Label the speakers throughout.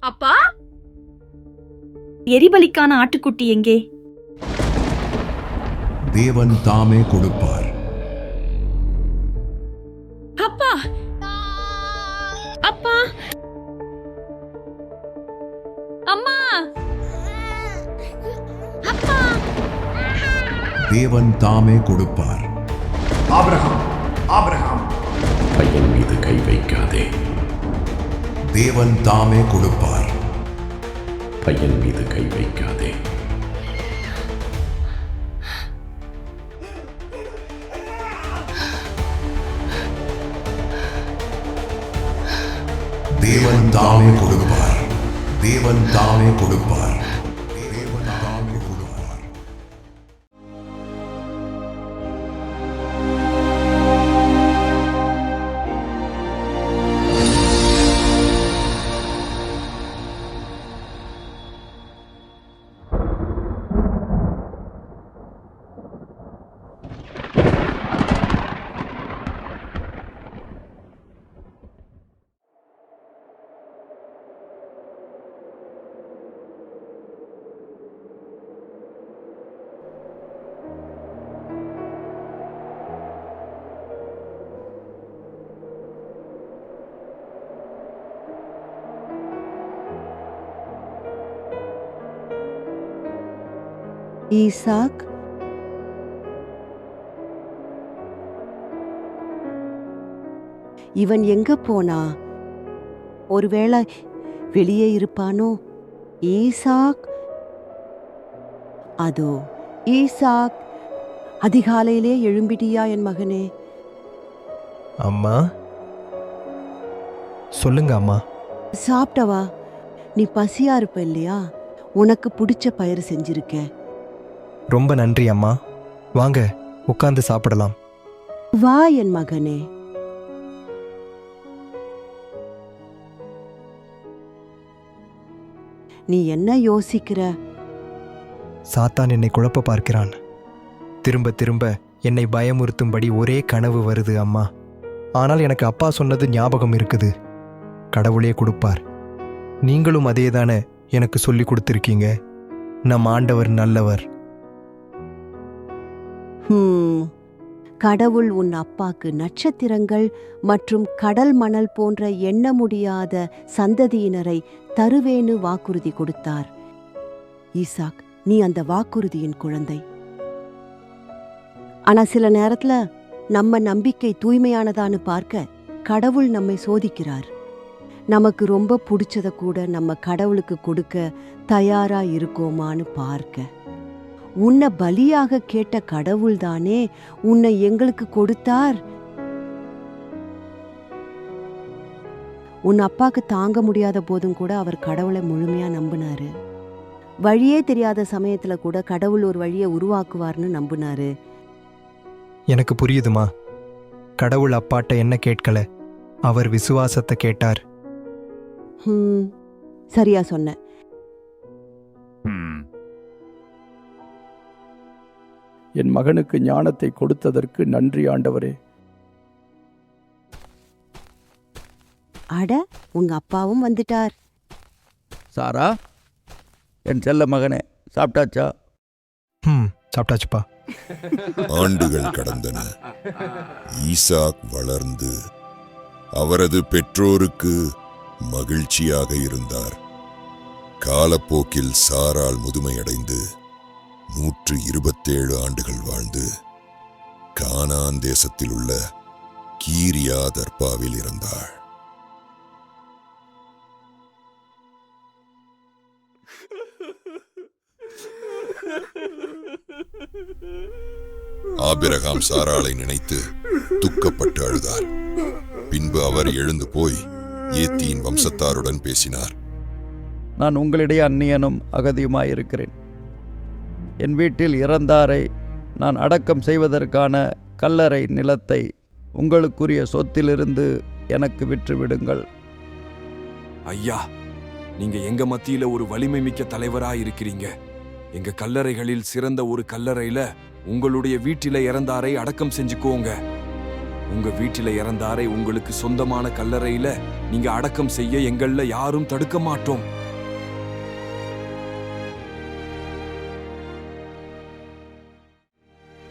Speaker 1: அப்பா?
Speaker 2: எரிபலிக்கான ஆட்டுக்குட்டி எங்கே?
Speaker 3: தேவன் தாமே கொடுப்பார்.
Speaker 2: அப்பா! அப்பா! அம்மா! அப்பா!
Speaker 3: தேவன் தாமே கொடுப்பார்.
Speaker 4: Abraham Abraham.
Speaker 5: பையன் மீது கை வைக்காதே.
Speaker 3: தேவன் தாமே கொடுப்பார்.
Speaker 5: பையன் மீது கை வைக்காதே.
Speaker 3: தேவன் தாமே கொடுப்பார். தேவன் தாமே கொடுப்பார்.
Speaker 6: ஈசாக். இவன் எங்க போனா? ஒருவேளை வெளியே இருப்பானோ? ஈசாக். அதோ ஈசாக். அதிகாலையிலே எழும்பிட்டியா என் மகனே?
Speaker 7: அம்மா. சொல்லுங்க அம்மா.
Speaker 6: சாப்பிட்டவா? நீ பசியா இருப்ப இல்லையா? உனக்கு பிடிச்ச பயிர் செஞ்சிருக்கேன்.
Speaker 7: ரொம்ப நன்றி அம்மா. வாங்க உட்கார்ந்து சாப்பிடலாம்.
Speaker 6: வா என் மகனே. நீ என்ன யோசிக்கிற?
Speaker 7: சாத்தான் என்னை குழப்ப பார்க்கிறான். திரும்ப திரும்ப என்னை பயமுறுத்தும்படி ஒரே கனவு வருது அம்மா. ஆனால் எனக்கு அப்பா சொன்னது ஞாபகம் இருக்குது. கடவுளே கொடுப்பார். நீங்களும் அதே தானே எனக்கு சொல்லி கொடுத்துருக்கீங்க. நம் ஆண்டவர் நல்லவர்.
Speaker 6: ஹம், கடவுள் உன் அப்பாக்கு நட்சத்திரங்கள் மற்றும் கடல் மணல் போன்ற எண்ண முடியாத சந்ததியினரை தருவேன்னு வாக்குறுதி கொடுத்தார். ஈசாக் நீ அந்த வாக்குறுதியின் குழந்தை. ஆனா சில நேரத்துல நம்ம நம்பிக்கை தூய்மையானதான்னு பார்க்க கடவுள் நம்மை சோதிக்கிறார். நமக்கு ரொம்ப பிடிச்சத கூட நம்ம கடவுளுக்கு கொடுக்க தயாரா இருக்கோமான்னு பார்க்க. உன்னை பலியாக கேட்ட கடவுள்தானே உன்னை எங்களுக்கு கொடுத்தார். உன் அப்பாக்கு தாங்க முடியாத போதும் கூட அவர் கடவுளை முழுமையா நம்பினாரு. வழியே தெரியாத சமயத்துல கூட கடவுள் ஒரு வழியை உருவாக்குவார்னு நம்பினாரு.
Speaker 7: எனக்கு புரியுதுமா? கடவுள் அப்பாட்ட என்ன கேட்கல? அவர் விசுவாசத்தை கேட்டார்.
Speaker 6: சரியா சொன்ன.
Speaker 8: என் மகனுக்கு ஞானத்தை கொடுத்ததற்கு நன்றி ஆண்டவரே.
Speaker 6: அட உங்க அப்பாவும் வந்துட்டார்.
Speaker 8: சாரா என் செல்ல மகனே சாப்பிட்டாச்சா?
Speaker 7: ம் சாப்பிட்டாச்சுப்பா.
Speaker 9: ஆண்டுகள் கடந்தன. ஈசாக் வளர்ந்து அவரது பெற்றோருக்கு மகிழ்ச்சியாக இருந்தார். காலப்போக்கில் சாரால் முதுமையடைந்து நூற்று இருபத்தேழு ஆண்டுகள் வாழ்ந்து கானான் தேசத்தில் உள்ள கீரியா தர்பாவில் இருந்தாள். ஆபிரகாம் சாராளை நினைத்து துக்கப்பட்டு அழுதார். பின்பு அவர் எழுந்து போய் ஏத்தியின் வம்சத்தாருடன் பேசினார்.
Speaker 8: நான் உங்களிடையே அந்நியனும் அகதியுமாயிருக்கிறேன். என் வீட்டில் இறந்தாரை. நான் அடக்கம் செய்வதற்கான கல்லறை நிலத்தை உங்களுக்குரிய சொத்திலிருந்து எனக்கு விற்றுவிடுங்கள்.
Speaker 10: ஐயா நீங்க எங்க மத்தியில ஒரு வலிமை மிக்க தலைவரா இருக்கிறீங்க எங்க கல்லறைகளில் சிறந்த ஒரு கல்லறையில உங்களுடைய வீட்டில இறந்தாரை அடக்கம் செஞ்சுக்கோங்க. உங்க வீட்டில இறந்தாரை உங்களுக்கு சொந்தமான கல்லறையில நீங்க அடக்கம் செய்ய எங்கள்ல யாரும் தடுக்க மாட்டோம்.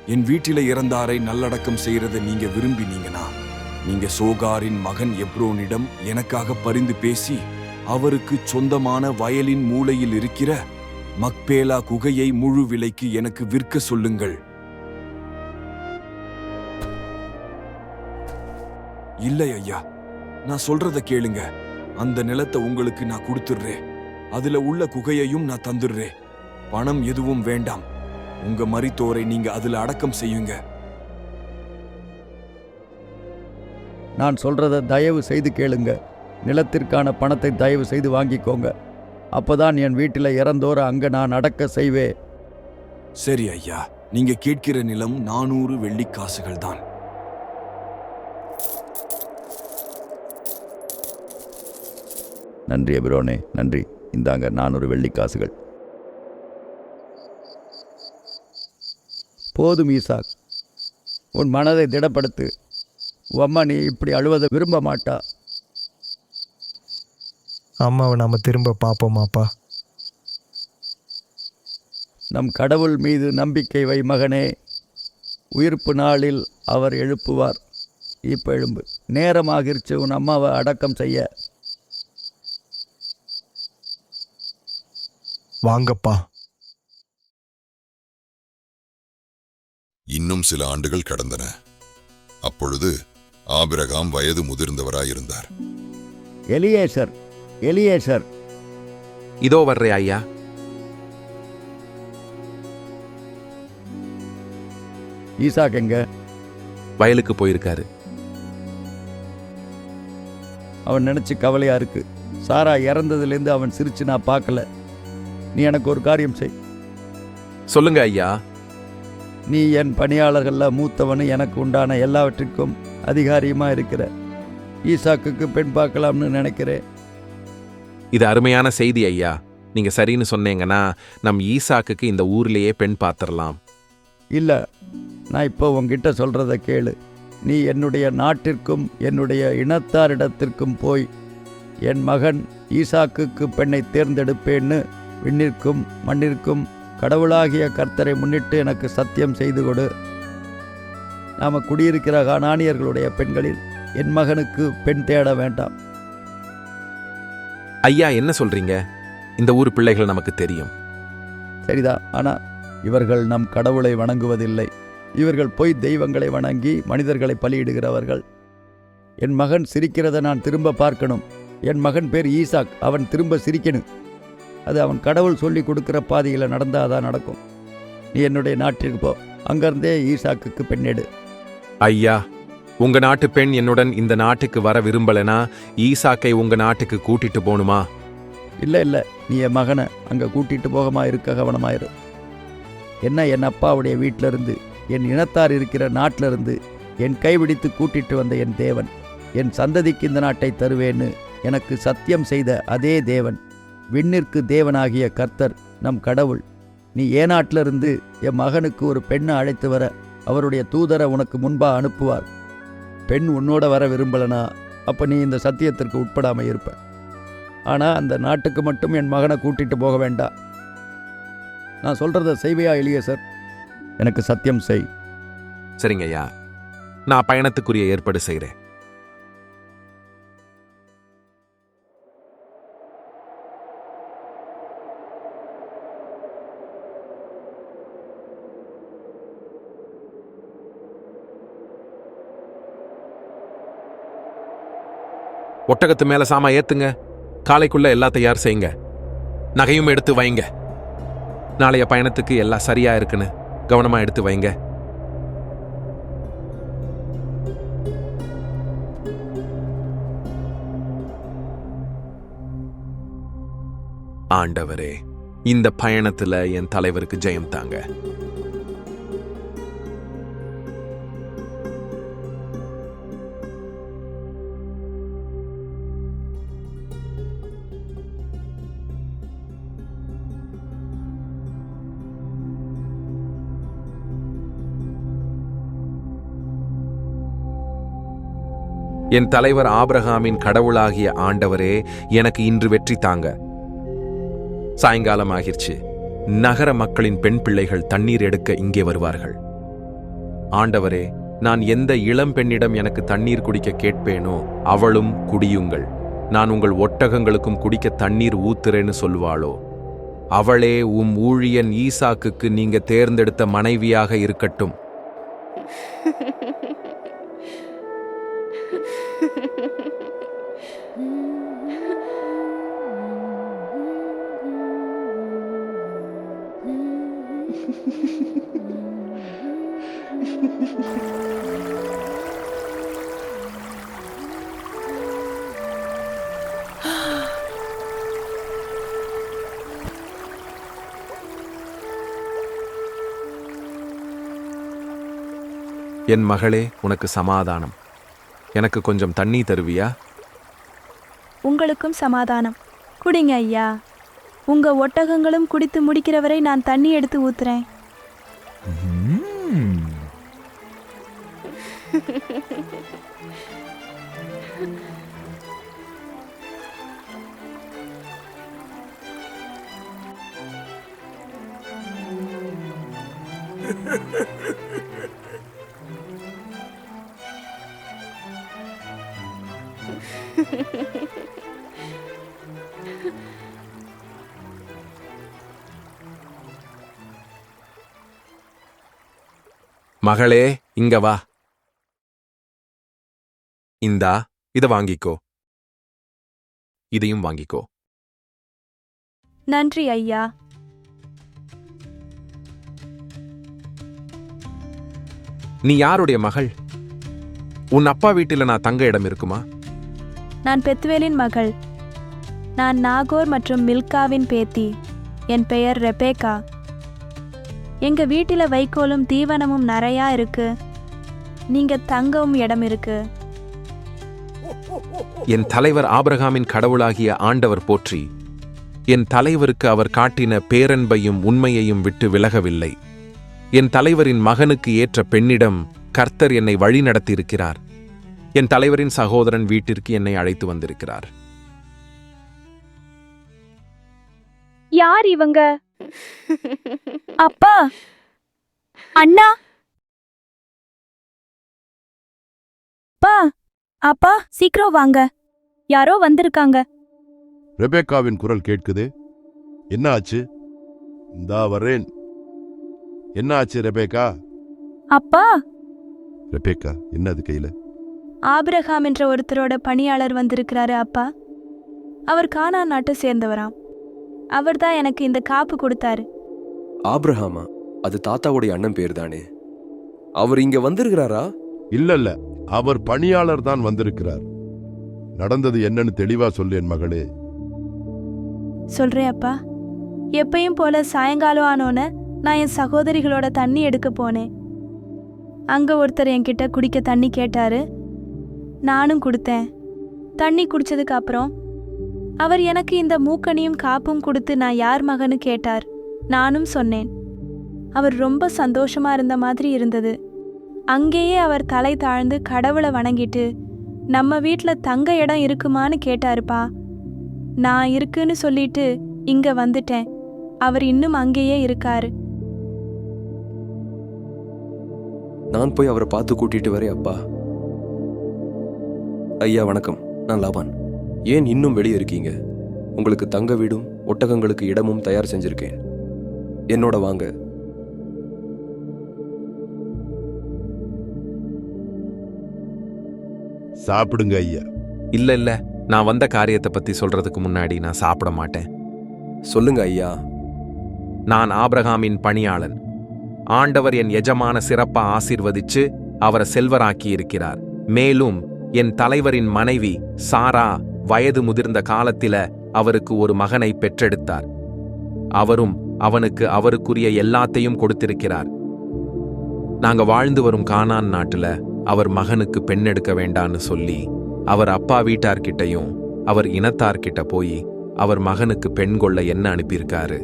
Speaker 10: என் வீட்டில இறந்தாரை நல்லடக்கம் செய்யறதை நீங்க விரும்பினீங்கன்னா நீங்க சோகாரின் மகன் எப்ரோனிடம் எனக்காக பரிந்து பேசி அவருக்கு சொந்தமான வயலின் மூலையில் இருக்கிற மக்பேலா குகையை முழு விலைக்கு எனக்கு விற்க சொல்லுங்கள். இல்லை ஐயா நான் சொல்றத கேளுங்க. அந்த நிலத்தை உங்களுக்கு நான் கொடுத்துடுறேன். அதுல உள்ள குகையையும் நான் தந்துடுறேன். பணம் எதுவும் வேண்டாம். உங்க மரித்தோரை நீங்க அதுல அடக்கம் செய்யுங்க.
Speaker 8: நான் சொல்றத தயவு செய்து கேளுங்க. நிலத்திற்கான பணத்தை தயவு செய்து வாங்கிக்கோங்க. அப்பதான் என் வீட்டில் இறந்தோர அங்க நான் அடக்க செய்வே
Speaker 10: சரி ஐயா நீங்க கேட்கிற நிலம் நானூறு வெள்ளிக்காசுகள் தான்.
Speaker 8: நன்றி எபிரோனே. நன்றி. இந்தாங்க நானூறு வெள்ளிக்காசுகள் போதும் ஈசாக் உன் மனதை திடப்படுத்து. உன் அம்மா நீ இப்படி அழுவதை விரும்ப மாட்டா.
Speaker 7: அம்மாவை நாம திரும்ப பார்ப்போமாப்பா
Speaker 8: நம் கடவுள் மீது நம்பிக்கை வை மகனே. உயிர்ப்பு நாளில் அவர் எழுப்புவார். இப்ப எழும்பு. நேரமாகிருச்சு உன் அம்மாவை அடக்கம் செய்ய.
Speaker 7: வாங்கப்பா.
Speaker 9: இன்னும் சில ஆண்டுகள் கடந்தன. அப்பொழுது ஆபிரகாம் வயது முதிர்ந்தவராயிருந்தார்.
Speaker 8: எலியேசர் எலியேசர்.
Speaker 1: இதோ வர்றே ஐயா.
Speaker 8: ஈசாக் எங்க?
Speaker 1: வயலுக்கு போயிருக்காரு.
Speaker 8: அவன் நினச்சி கவலையாக இருக்கு. சாரா இறந்ததுலேருந்து அவன் சிரிச்சு நான் பார்க்கல. நீ எனக்கு ஒரு காரியம் செய்.
Speaker 1: சொல்லுங்க ஐயா.
Speaker 8: நீ என் பணியாளர்களில் மூத்தவனு எனக்கு உண்டான எல்லாவற்றிற்கும் அதிகாரியுமா இருக்கிற? ஈசாக்குக்கு பெண் பார்க்கலாம்னு நினைக்கிறேன்.
Speaker 1: இது அருமையான செய்தி ஐயா. நீங்க சரின்னு சொன்னீங்கன்னா நம் ஈசாக்குக்கு இந்த ஊர்லயே பெண் பாத்திரலாம்.
Speaker 8: இல்லை நான் இப்போ உன்கிட்ட சொல்கிறத கேளு. நீ என்னுடைய நாட்டிற்கும் என்னுடைய இனத்தாரிடத்திற்கும் போய் என் மகன் ஈசாக்குக்கு பெண்ணை தேர்ந்தெடுப்பேன்னு விண்ணிற்கும் மண்ணிற்கும் கடவுளாகிய கர்த்தரை முன்னிட்டு எனக்கு சத்தியம் செய்து கொடு. நாம் குடியிருக்கிற கானானியர்களுடைய பெண்களில் என் மகனுக்கு பெண் தேட வேண்டாம்.
Speaker 1: ஐயா என்ன சொல்றீங்க? இந்த ஊர் பிள்ளைகள் நமக்கு தெரியும்.
Speaker 8: சரிதான் ஆனால் இவர்கள் நம் கடவுளை வணங்குவதில்லை. இவர்கள் பொய் தெய்வங்களை வணங்கி மனிதர்களை பலியிடுகிறவர்கள். என் மகன் சிரிக்கிறத நான் திரும்ப பார்க்கணும். என் மகன் பேர் ஈசாக் அவன் திரும்ப சிரிக்கணும். அது அவன் கடவுள் சொல்லி கொடுக்கிற பாதையில் நடந்தாதான் நடக்கும். நீ என்னுடைய நாட்டிற்கு போ. அங்கிருந்தே ஈசாக்குக்கு பெண்ணெடு
Speaker 1: ஐயா உங்க நாட்டு பெண் என்னுடன் இந்த நாட்டுக்கு வர விரும்பலனா ஈசாக்கை உங்க நாட்டுக்கு கூட்டிட்டு போணுமா
Speaker 8: இல்லை இல்லை. நீ என் மகனை அங்கே கூட்டிட்டு போகமா இருக்க கவனமாயிரு. என்ன என் அப்பாவுடைய வீட்டில இருந்து என் இனத்தார் இருக்கிற நாட்டில இருந்து என் கைபிடித்து கூட்டிட்டு வந்த என் தேவன் என் சந்ததிக்கு இந்த நாட்டை தருவேன்னு எனக்கு சத்தியம் செய்த அதே தேவன். விண்ணிற்கு தேவனாகிய கர்த்தர் நம் கடவுள். நீ ஏனாட்டிலிருந்து என் மகனுக்கு ஒரு பெண்ணை அழைத்து வர அவருடைய தூதரை உனக்கு முன்பா அனுப்புவார். பெண் உன்னோட வர விரும்பலனா? அப்போ நீ இந்த சத்தியத்திற்கு உட்படாமல் இருப்ப. ஆனால் அந்த நாட்டுக்கு மட்டும் என் மகனை கூட்டிட்டு போக வேண்டாம் நான் சொல்கிறத செய்வையா எளிய சார் எனக்கு சத்தியம் செய்.
Speaker 1: சரிங்கய்யா. நான் பயணத்துக்குரிய ஏற்பாடு செய்கிறேன் ஒட்டகத்து மேல சாமா ஏத்துங்க. காலைக்குள்ள எல்லாம் தயார் செய்யுங்க? நகையும் எடுத்து வைங்க. நாளைய பயணத்துக்கு எல்லாம் சரியா இருக்குன்னு கவனமா எடுத்து வைங்க. ஆண்டவரே இந்த பயணத்துல என் தலைவருக்கு ஜெயம் தாங்க. என் தலைவர் ஆபிரகாமின் கடவுளாகிய ஆண்டவரே எனக்கு இன்று வெற்றி தாங்க. சாயங்காலம் ஆகிருச்சு நகர மக்களின் பெண் பிள்ளைகள் தண்ணீர் எடுக்க இங்கே வருவார்கள். ஆண்டவரே நான் எந்த இளம் பெண்ணிடம் எனக்கு தண்ணீர் குடிக்க கேட்பேனோ அவளும் குடியுங்கள். நான் உங்கள் ஒட்டகங்களுக்கும் குடிக்க தண்ணீர் ஊத்துறேன்னு சொல்வாளோ? அவளே உம் ஊழியன் ஈசாக்குக்கு நீங்க தேர்ந்தெடுத்த மனைவியாக இருக்கட்டும். என் மகளே உனக்கு சமாதானம். எனக்கு கொஞ்சம் தண்ணி தருவியா?
Speaker 2: உங்களுக்கும் சமாதானம். குடிங்க ஐயா. உங்க ஒட்டகங்களும் குடித்து முடிக்கிற வரை நான் தண்ணி எடுத்து ஊத்துறேன்.
Speaker 1: மகளே இங்க வா. இந்தா இத வாங்கிக்கோ. இதையும் வாங்கிக்கோ.
Speaker 2: நன்றி ஐயா.
Speaker 1: நீ யாருடைய மகள்? உன் அப்பா வீட்டில நான் தங்க இடம் இருக்குமா?
Speaker 2: நான் பெத்வேலின் மகள். நான் நாகோர் மற்றும் மில்காவின் பேத்தி. என் பெயர் ரெபேகா எங்க வீட்டில் வைக்கோலும் தீவனமும் நிறையா இருக்கு. நீங்க தங்கவும் இடம் இருக்கு.
Speaker 1: என் தலைவர் ஆபிரகாமின் கடவுளாகிய ஆண்டவர் போற்றி. என் தலைவருக்கு அவர் காட்டின பேரன்பையும் உண்மையையும் விட்டு விலகவில்லை. என் தலைவரின் மகனுக்கு ஏற்ற பெண்ணிடம் கர்த்தர் என்னை வழிநடத்தியிருக்கிறார். என் தலைவரின் சகோதரன் வீட்டிற்கு என்னை அழைத்து வந்திருக்கிறார்.
Speaker 2: யார் இவங்க? அப்பா அண்ணா. அப்பா அப்பா சீக்கிரம் வாங்க. யாரோ வந்திருக்காங்க.
Speaker 11: ரெபேக்காவின் குரல் கேட்குது? என்ன ஆச்சு? இந்தா வரேன் என்ன ஆச்சு ரெபேக்கா?
Speaker 2: அப்பா.
Speaker 11: ரெபேக்கா என்ன அது கையில?
Speaker 2: ஆபிரகாம் என்ற ஒருத்தரோட பணியாளர் வந்திருக்கிறாரு அப்பா. அவர் கானா நாட்டை சேர்ந்தவராம். அவர்தான் எனக்கு இந்த காப்பு கொடுத்தாரு.
Speaker 12: ஆப்ரஹாமா அது தாத்தாவுடைய அண்ணன் பேர் தானே அவர் இங்க வந்திருக்கிறாரா?
Speaker 11: இல்ல இல்ல அவர் பணியாளர் தான் வந்திருக்கிறார். நடந்தது என்னன்னு தெளிவா சொல்லு என் மகளே.
Speaker 2: சொல்றேன் அப்பா. எப்பயும் போல சாயங்காலம் ஆனோன்னு நான் என் சகோதரிகளோட தண்ணி எடுக்க போனேன். அங்க ஒருத்தர் என்கிட்ட குடிக்க தண்ணி கேட்டாரு. நானும் கொடுத்தேன். தண்ணி குடிச்சதுக்கு அப்புறம் அவர் எனக்கு இந்த மூக்கனியும் காப்பும் கொடுத்து நான் யார் மகன்னு கேட்டார். நானும் சொன்னேன். அவர் ரொம்ப சந்தோஷமா இருந்த மாதிரி இருந்தது. அங்கேயே அவர் தலை தாழ்ந்து கடவுளை வணங்கிட்டு நம்ம வீட்டில் தங்க இடம் இருக்குமான்னு கேட்டாருப்பா. நான் இருக்குன்னு சொல்லிட்டு இங்க வந்துட்டேன். அவர் இன்னும் அங்கேயே இருக்காரு.
Speaker 12: நான் போய் அவரை பார்த்து கூட்டிட்டு வரேன் அப்பா. ஐயா வணக்கம். நான் லாபான். ஏன் இன்னும் வெளியே இருக்கீங்க? உங்களுக்கு தங்க வீடும் ஒட்டகங்களுக்கு இடமும் தயார் செஞ்சிருக்கேன். என்னோட வாங்க.
Speaker 11: சாப்பிடுங்க ஐயா.
Speaker 1: இல்ல இல்ல. நான் வந்த காரியத்தை பத்தி சொல்றதுக்கு முன்னாடி நான் சாப்பிட மாட்டேன்.
Speaker 12: சொல்லுங்க ஐயா.
Speaker 1: நான் ஆபிரகாமின் பணியாளன். ஆண்டவர் என் எஜமான சிறப்பா ஆசீர்வதிச்சு அவரை செல்வராக்கி இருக்கிறார் மேலும் என் தலைவரின் மனைவி சாரா வயது முதிர்ந்த காலத்தில அவருக்கு ஒரு மகனை பெற்றெடுத்தார். அவரும் அவனுக்கு அவருக்குரிய எல்லாத்தையும் கொடுத்திருக்கிறார். நாங்க வாழ்ந்து வரும் கானான் நாட்டுல அவர் மகனுக்கு பெண் எடுக்க வேண்டான்னு சொல்லி அவர் அப்பா வீட்டார்கிட்டயும் அவர் இனத்தார்கிட்ட போய் அவர் மகனுக்கு பெண் கொள்ள என்ன அனுப்பியிருக்காரு?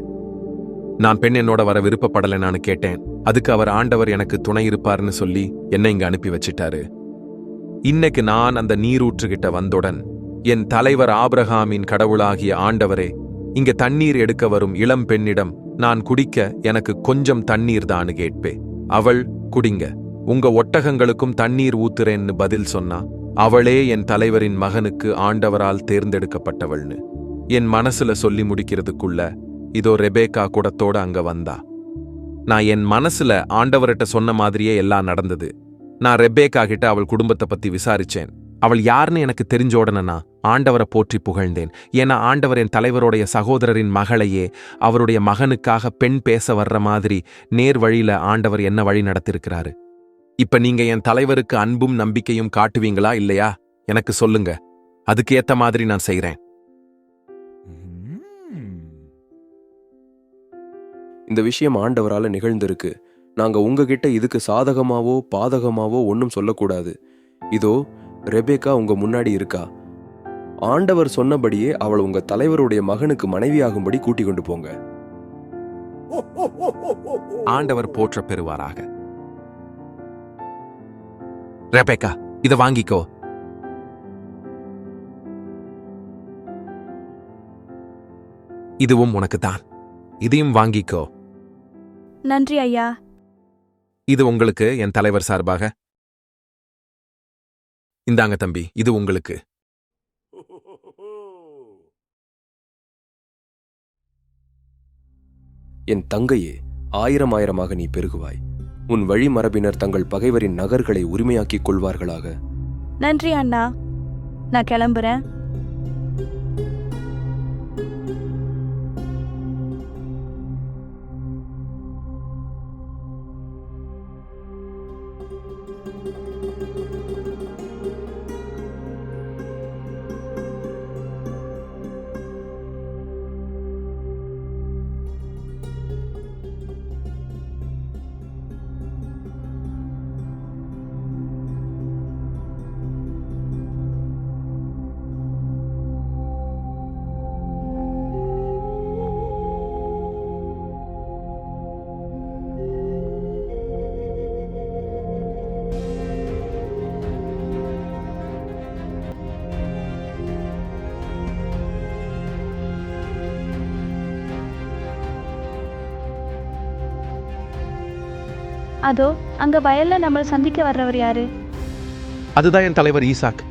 Speaker 1: நான் பெண் என்னோட வர விருப்பப்படலைன்னு கேட்டேன். அதுக்கு அவர் ஆண்டவர் எனக்கு துணை இருப்பார்னு சொல்லி என்ன இங்க அனுப்பி வச்சிட்டாரு. இன்னைக்கு நான் அந்த நீரூற்றுகிட்ட வந்தவுடன் என் தலைவர் ஆப்ரஹாமின் கடவுளாகிய ஆண்டவரே இங்க தண்ணீர் எடுக்க வரும் இளம் பெண்ணிடம் நான் குடிக்க எனக்கு கொஞ்சம் தண்ணீர் தானு கேட்பே. அவள் குடிங்க உங்க ஒட்டகங்களுக்கும் தண்ணீர் ஊத்துறேன்னு பதில் சொன்னா அவளே என் தலைவரின் மகனுக்கு ஆண்டவரால் தேர்ந்தெடுக்கப்பட்டவள்னு. என் மனசுல சொல்லி முடிக்கிறதுக்குள்ள இதோ ரெபேக்கா குடத்தோட அங்க வந்தா. நான் என் மனசுல ஆண்டவர்கிட்ட சொன்ன மாதிரியே எல்லாம் நடந்தது. நான் ரெபேக்கா கிட்ட அவள் குடும்பத்தை பத்தி விசாரிச்சேன். அவள் யாருன்னு எனக்கு தெரிஞ்ச உடனே ஆண்டவரை போற்றி புகழ்ந்தேன். ஏன்னா ஆண்டவர் என் தலைவருடைய சகோதரரின் மகளையே அவருடைய மகனுக்காக பெண் பேச வர்ற மாதிரி நேர் வழியில ஆண்டவர் என்ன வழி நடத்திருக்கிறாரு? இப்ப நீங்க என் தலைவருக்கு அன்பும் நம்பிக்கையும் காட்டுவீங்களா இல்லையா? எனக்கு சொல்லுங்க. அதுக்கு ஏத்த மாதிரி நான் செய்யறேன்
Speaker 12: இந்த விஷயம் ஆண்டவரால நிகழ்ந்திருக்கு. நாங்க உங்ககிட்ட இதுக்கு சாதகமாவோ பாதகமாவோ ஒன்றும் சொல்லக்கூடாது. இதோ ரெபேக்கா உங்க முன்னாடி இருக்கா. ஆண்டவர் சொன்னபடியே அவள் உங்க தலைவருடைய மகனுக்கு மனைவியாகும்படி கூட்டிக் கொண்டு போங்க.
Speaker 1: ஆண்டவர் போற்ற பெறுவாராக. ரெபேக்கா இத வாங்கிக்கோ. இதுவும் உனக்கு தான் இதையும் வாங்கிக்கோ.
Speaker 2: நன்றி ஐயா.
Speaker 1: இது உங்களுக்கு என் தலைவர் சார்பாக. இந்தாங்க தம்பி இது உங்களுக்கு.
Speaker 12: என் தங்கையே ஆயிரம் ஆயிரமாக நீ பெருகுவாய். உன் வழிமரபினர் தங்கள் பகைவரின் நகர்களை உரிமையாக்கிக் கொள்வார்களாக.
Speaker 2: நன்றி அண்ணா. நான் கிளம்புறேன். அதோ அங்க வயல்ல நம்மளை சந்திக்க வர்றவர் யாரு?
Speaker 1: அதுதான் என் தலைவர் ஈசாக்.